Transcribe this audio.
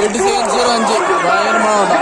eight seven zero Anji రాయన్ మావట